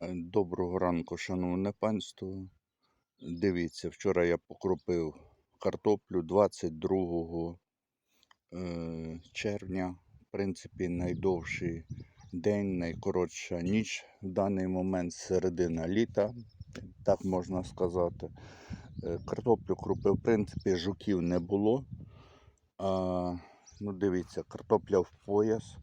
Е, Доброго ранку, шановне панство. Дивіться, вчора я покропив картоплю 22 е, червня. В принципі, найдовший день, найкоротша ніч в даний момент середина літа, так можна сказати. Е, Картоплю кропив, в принципі, жуків не було. А, ну, дивіться, картопля в пояс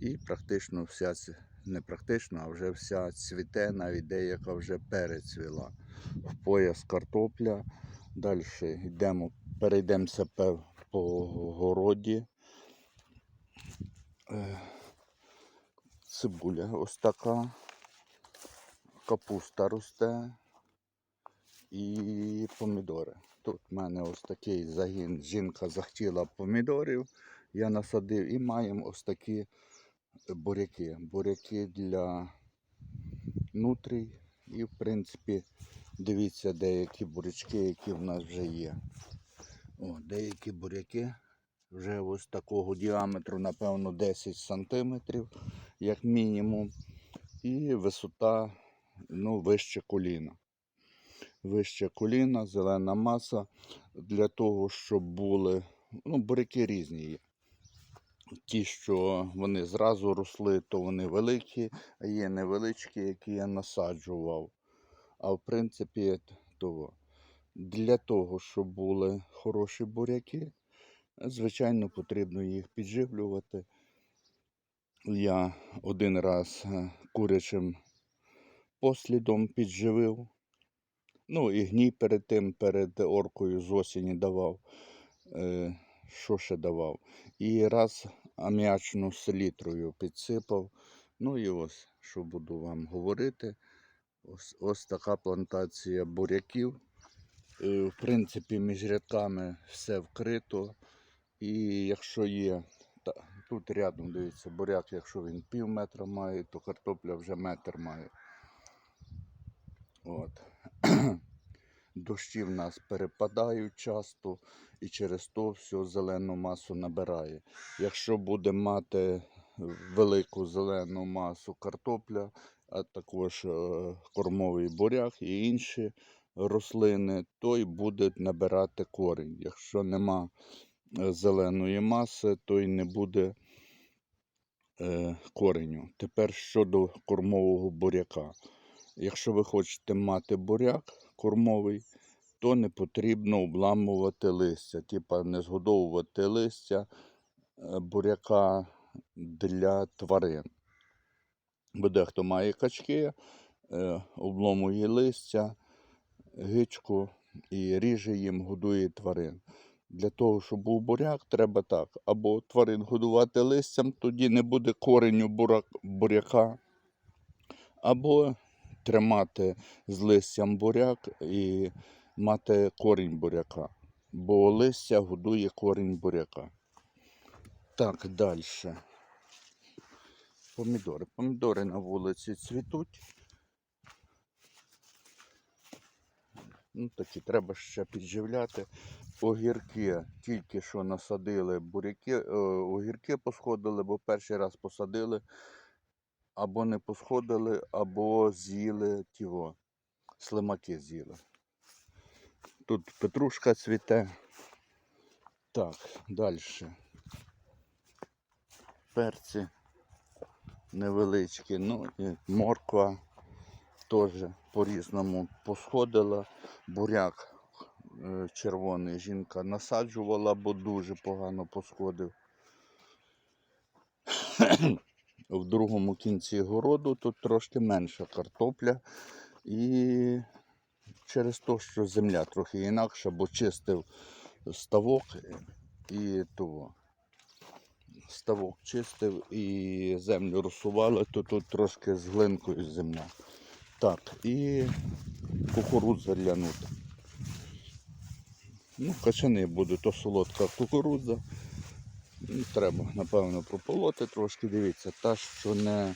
і практично вся ц- не практично, а вже вся цвіте, навіть деяка вже перецвіла. В пояс картопля. Далі йдемо, перейдемося по городі. Е, Цибуля ось така. Капуста росте і помідори. Тут в мене ось такий загін. Жінка захотіла помідорів, я насадив і маємо ось такі буряки. Буряки для нутрій. І, в принципі, дивіться деякі бурячки, які в нас вже є. О, деякі буряки вже ось такого діаметру, напевно, 10 сантиметрів, як мінімум. І висота ну, вище коліна. Вище коліна, зелена маса для того, щоб були. Ну, буряки різні є. Ті, що вони зразу росли, то вони великі, а є невеличкі, які я насаджував. А в принципі, того. Для того, щоб були хороші буряки, звичайно, потрібно їх підживлювати. Я один раз е, курячим послідом підживив. Ну і гній перед тим, перед оркою з осені давав. Що ще давав? І раз аміачну селітрою підсипав. Ну і ось, що буду вам говорити. Ось, ось така плантація буряків. Е, В принципі, між рядками все вкрито. І якщо є, та, тут рядом дивіться, буряк, якщо він пів метра має, то картопля вже метр має. От. Дощі в нас перепадають часто і через то все зелену масу набирає. Якщо буде мати велику зелену масу картопля, а також е, кормовий буряк і інші рослини, то й буде набирати корінь. Якщо нема е, зеленої маси, то й не буде е, кореню. Тепер щодо кормового буряка. Якщо ви хочете мати буряк кормовий, то не потрібно обламувати листя, типа не згодовувати листя е, буряка для тварин. Бо дехто має качки, е, обломує листя, гичку і ріже їм, годує тварин. Для того, щоб був буряк, треба так. Або тварин годувати листям, тоді не буде кореню буряка, або тримати з листям буряк і мати корінь буряка. Бо листя годує корінь буряка. Так, далі. Помідори. Помідори на вулиці цвітуть. Ну, такі треба ще підживляти. Огірки тільки що насадили буряки, е, огірки посходили, бо перший раз посадили, або не посходили, або з'їли тіво, слимаки з'їли. Тут петрушка цвіте. Так, далі. Перці невеличкі, ну і морква теж по-різному посходила. Буряк е, червоний жінка насаджувала, бо дуже погано посходив. В другому кінці городу тут трошки менша картопля. І через те, що земля трохи інакша, бо чистив ставок і того. Ставок чистив і землю розсували, то тут трошки з глинкою земля. Так, і кукурудза лянута. Ну, качани будуть, то солодка кукурудза. Треба, напевно, прополоти трошки. Дивіться, та, що не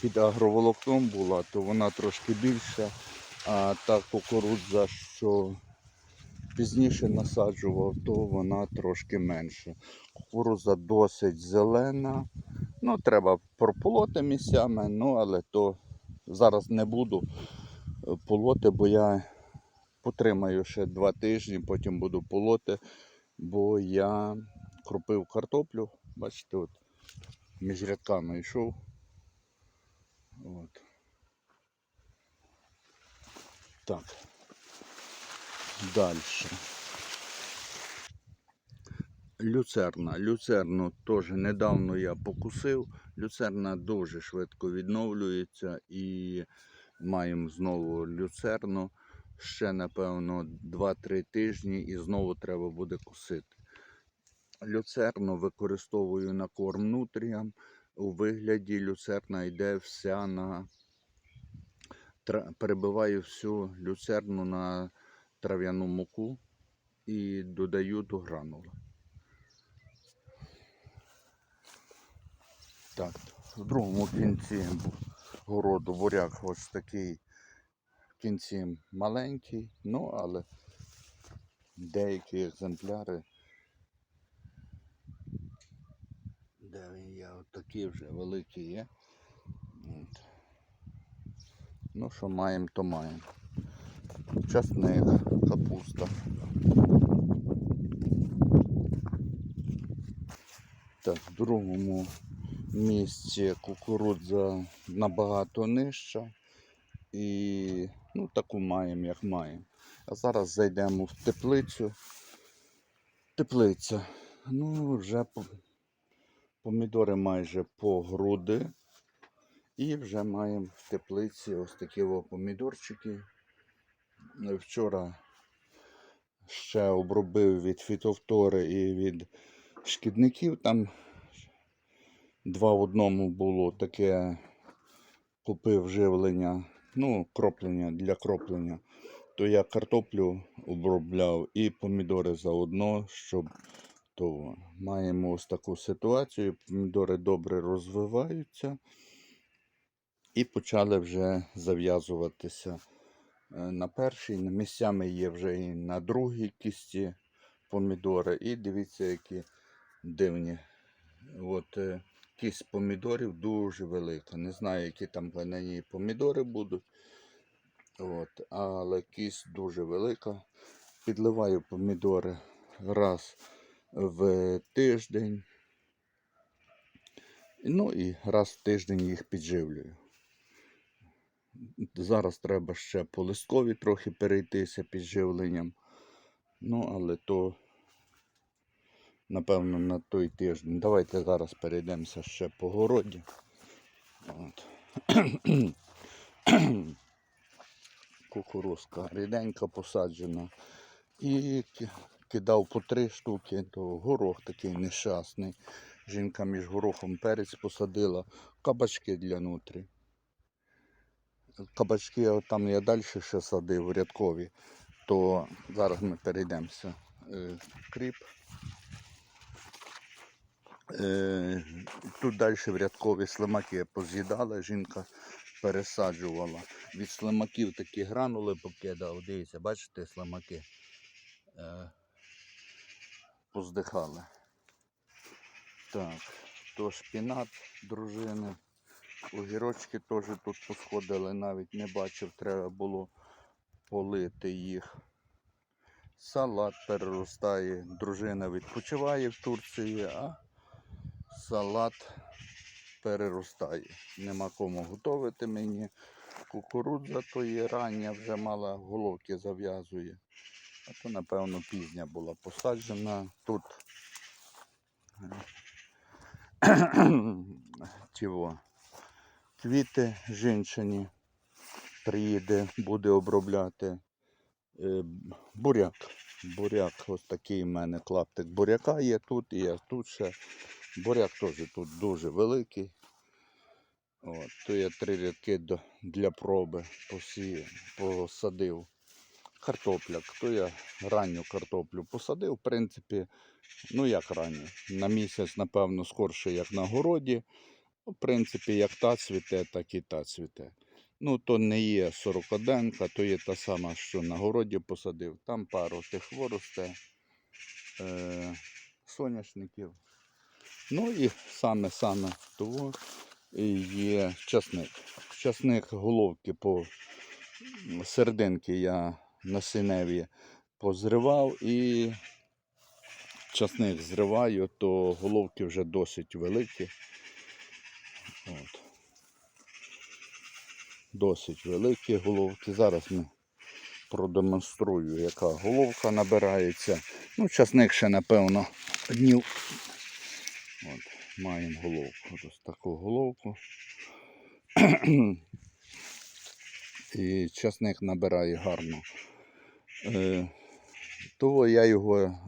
під агроволокном була, то вона трошки більша, а та кукурудза, що пізніше насаджував, то вона трошки менша. Кукурудза досить зелена. Ну, треба прополоти місцями, ну, але то зараз не буду е, полоти, бо я потримаю ще два тижні, потім буду полоти, бо я кропив картоплю. Бачите, от між рядками йшов. От. Так. Далі. Люцерна. Люцерну теж недавно я покусив. Люцерна дуже швидко відновлюється і маємо знову люцерну. Ще, напевно, 2-3 тижні і знову треба буде кусити. Люцерну використовую на корм нутріям. У вигляді люцерна йде вся на. Перебиваю всю люцерну на трав'яну муку і додаю до гранули. Так, в другому кінці городу буряк ось такий в кінці маленький, ну але деякі екземпляри. Де він є? От такі вже великі є. От. Ну, що маємо, то маємо. Часник, капуста. Так, в другому місці кукурудза набагато нижча. І ну, таку маємо, як маємо. А зараз зайдемо в теплицю. Теплиця. Ну, вже помідори майже по груди. І вже маємо в теплиці ось такі помідорчики. Вчора ще обробив від фітовтори і від шкідників. Там два в одному було таке купив живлення, ну, кроплення для кроплення. То я картоплю обробляв і помідори заодно, щоб то маємо ось таку ситуацію. Помідори добре розвиваються і почали вже зав'язуватися е, на першій. Місцями є вже і на другій кісті помідори. І дивіться, які дивні. От е, кість помідорів дуже велика. Не знаю, які там на ній помідори будуть. От, але кість дуже велика. Підливаю помідори раз в тиждень. Ну і раз в тиждень їх підживлюю. Зараз треба ще по листкові трохи перейтися підживленням. Ну, але то, напевно, на той тиждень. Давайте зараз перейдемося ще по городі. От. Кукурузка ріденька посаджена. І кидав по три штуки, то горох такий нещасний. Жінка між горохом перець посадила, кабачки для нутрі. Кабачки там я далі ще садив рядкові, то зараз ми перейдемося. Е, Кріп. Е, Тут далі в рядкові слимаки поз'їдала, жінка пересаджувала. Від слимаків такі гранули покидав. Дивіться, бачите, слимаки е, поздихали. Так, то шпінат дружини. Огірочки теж тут посходили, навіть не бачив, треба було полити їх. Салат переростає. Дружина відпочиває в Турції, а салат переростає. Нема кому готувати мені. Кукурудза то є рання, вже мала головки зав'язує. А то, напевно, пізня була посаджена. Тут чого? Квіти жінчині приїде, буде обробляти. Е, Буряк. Буряк, ось такий в мене клаптик буряка є тут, і я тут ще. Буряк теж тут дуже великий. От, то я три рядки для проби посі, посадив. Картопляк, то я ранню картоплю посадив. В принципі, ну як ранню. На місяць, напевно, скорше, як на городі. Ну, В принципі, як та цвіте, так і та цвіте. Ну, то не є сорокоденка, то є та сама, що на городі посадив. Там пару тих росте, е, соняшників. Ну і саме-саме того є часник. часник головки по серединки я на синеві позривав і часник зриваю, то головки вже досить великі. От. Досить великі головки. Зараз ми продемонструю, яка головка набирається. Ну, часник ще, напевно, днів. От, маємо головку. Ось таку головку. І часник набирає гарно. Е, того я його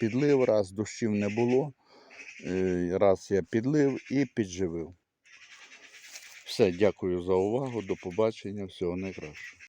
підлив, раз дощів не було. Е, раз я підлив і підживив. Все, дякую за увагу. До побачення. Всього найкращого.